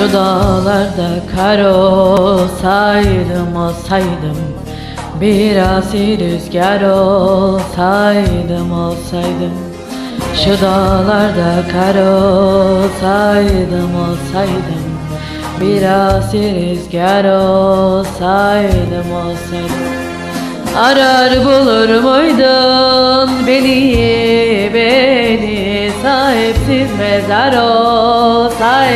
Şu dağlarda kar olsaydım olsaydım Biraz rüzgar olsaydım olsaydım. Şu dağlarda kar olsaydım olsaydım Biraz rüzgar olsaydım olsaydım. Arar bulur muydun beni beni Sahipsiz mezar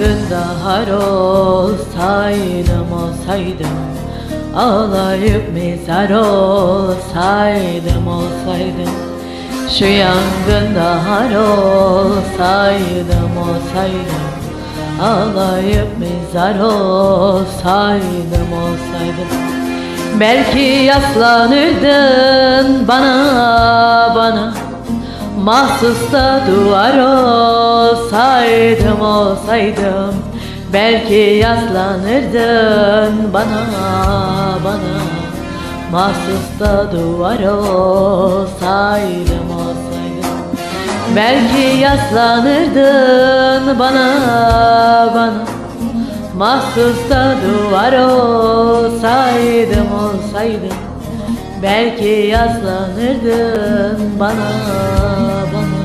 yangında har olsaydım olsaydım Ağlayıp mezar olsaydım olsaydım. Şu yangında har olsaydım olsaydım Ağlayıp mezar olsaydım olsaydım. Belki yaslanırdın bana Mahsus duvar olsaydım olsaydım Belki yaslanırdın bana bana. Mahsus duvar olsaydım olsaydım Belki yaslanırdın bana bana. Mahsus duvar olsaydım olsaydım Belki yaslanırdın bana bana.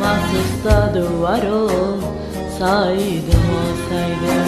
Mahsus da duvar olsaydım olsaydım